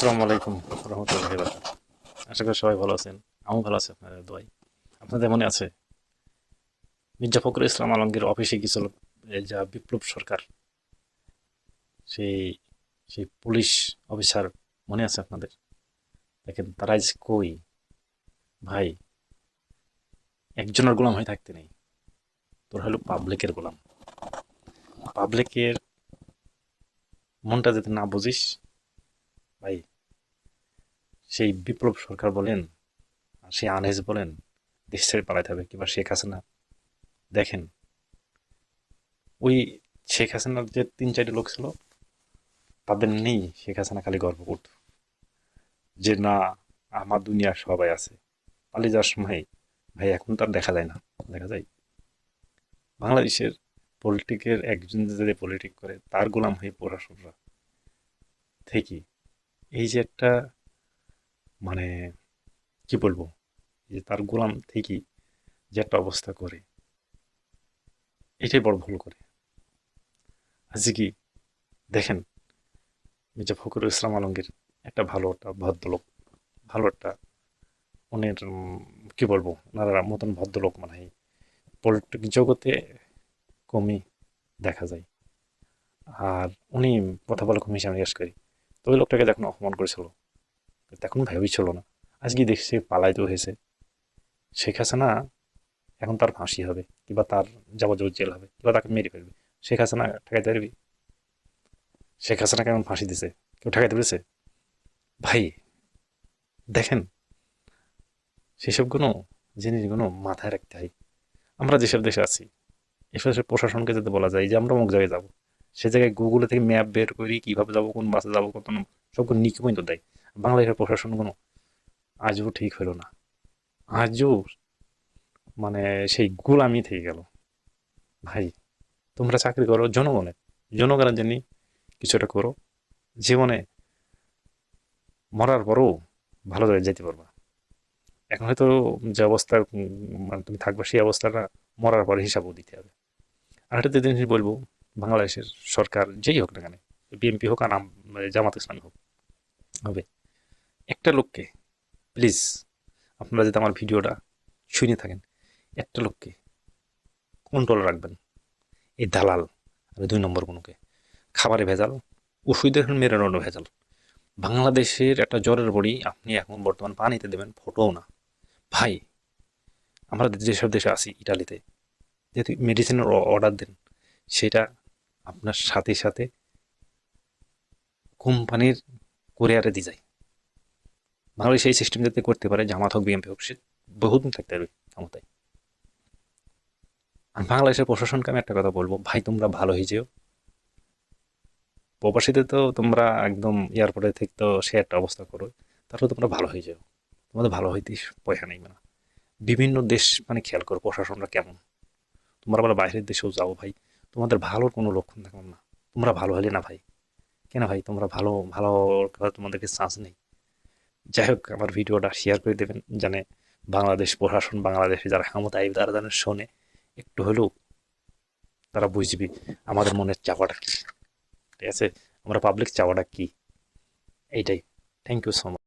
আসসালামু আলাইকুম রহমতুল্লাহ আশা করি সবাই ভালো আছেন। আমিও ভালো আছি, আপনাদের দোয়াই আপনাদের মনে আছে, মির্জা ফখরুল ইসলাম আলমগীর অফিসে গিয়েছিল যা বিপ্লব সরকার, সেই সেই পুলিশ অফিসার, মনে আছে আপনাদের? দেখেন, তারা কই? ভাই, একজনের গোলাম হয়ে থাকতে নেই। তোর হলো পাবলিকের গোলাম। পাবলিকের মনটা যদি না বুঝিস ভাই, সেই বিপ্লব সরকার বলেন, আর সেই আনহেজ বলেন, দেশ ছেড়ে পালাইতে হবে, কিংবা শেখ হাসিনা। দেখেন, ওই শেখ হাসিনার যে তিন চারটি লোক ছিল, তাদের নেই শেখ হাসিনা খালি গর্ব করত। যে না, আমার দুনিয়ার সবাই আছে। পালিয়ে যাওয়ার সময়, ভাই, এখন তার দেখা যায় না, দেখা যায়। বাংলাদেশের পলিটিকের একজন যদি পলিটিক করে, তার গোলাম হয়ে প্রশাসনরা থেকে এই যে একটা মানে কি বলব? যে তার গোলাম থেকে যে একটা অবস্থা করে। এটাই বড় ভুল করে। আজকে কি? দেখেন মির্জা ফখরুল ইসলাম আলমগীর একটা ভালো একটা ভদ্রলোক, ভালো একটা উনের কি বলব? ওনারা মতন ভদ্রলোক মানে পলিটিক জগতে কমই দেখা যায়। আর উনি কথা বলে কমিশন নিকাশ করি। তো ওই লোকটাকে যখন অপমান করেছিল তখন ভেবেই ছিল না। আজকে দেখছি পালাইতে হয়েছে শেখ হাসিনা এখন তার ফাঁসি হবে, কিংবা তার যাবজ্জীবন জেল হবে, কিংবা তাকে মেরে ফেলবে। শেখ হাসিনা ঠেকাইতে পারবি শেখ হাসিনা কেমন ফাঁসি দিছে কেউ ঠেকাইতে পেরেছে ভাই, দেখেন সেসবগুলো জিনিসগুলো মাথায় রাখতে হয়। আমরা যেসব দেশে আছি, এসব প্রশাসনকে যদি বলা যায় যে আমরা অমুক জায়গায় যাব। সে জায়গায় গুগলে থেকে ম্যাপ বের করি, কীভাবে যাব, কোন বাসে যাব, কত সবগুলো নিকে পর্যন্ত দেয়। বাংলাদেশের প্রশাসনগুলো আজও ঠিক হলো না। আজও মানে সেই গোলামি থেকে গেল। ভাই, তোমরা চাকরি করো, জনগণের জনগণের জন্য কিছুটা করো। জীবনে মরার পরও ভালো জায়গায় যেতে পারবা। এখন হয়তো যে অবস্থা মানে তুমি থাকবে সেই অবস্থাটা মরার পরে হিসাবও দিতে হবে। আর একটা জিনিস বলব বাংলাদেশের সরকার যেই হোক না কেন, বিএনপি হোক আর জামাত ইসলামী হোক, হবে। একটা লোককে প্লিজ আপনারা যদি আমার ভিডিওটা শুনে থাকেন, একটা লোককে কন্ট্রোল রাখবেন, এই দালাল আর দুই নম্বর কোনোকে খাবারে ভেজাল ওষুধের মেরানোর ভেজাল। বাংলাদেশের একটা জ্বরের বড়ি আপনি এখন বর্তমান পানিতে দেবেন, ফোটোও না। ভাই, আমরা যেসব দেশে আছি, ইটালিতে, যেহেতু মেডিসিনের অর্ডার দেন সেটা আপনার সাথে সাথে কোম্পানির কোরিয়ারে দিয়ে যায়। বাংলাদেশ এই সিস্টেম যাতে করতে পারে, জামাত হোক বিএমপি হোক, সে বহুদিন থাকতে পারবে ক্ষমতায়। আর বাংলাদেশের প্রশাসনকে আমি একটা কথা বলব, ভাই তোমরা ভালো হয়ে যেও। প্রবাসীতে তো তোমরা একদম এয়ারপোর্টে থেকে তো সে একটা অবস্থা করো তারপরে তোমরা ভালো হয়ে যাও। তোমাদের ভালো হইতে পয়সা নেই না বিভিন্ন দেশ মানে খেয়াল করো প্রশাসনরা কেমন। তোমরা বলে বাইরের দেশেও যাও ভাই। তোমাদের ভালোর কোনো লক্ষণ থাকবে না। তোমরা ভালো হলে না ভাই। কেন ভাই? তোমরা ভালো ভালো তোমাদেরকে চান্স নেই। যাই হোক, আমার ভিডিওটা শেয়ার করে দেবেন। জানে বাংলাদেশ প্রশাসন বাংলাদেশে যারা ক্ষমতায় তারা যেন শোনে। একটু হলেও তারা বুঝবি আমাদের মনের চাওয়াটা কি। ঠিক আছে? আমরা পাবলিক চাওয়াটা কী? এইটাই। Thank you so much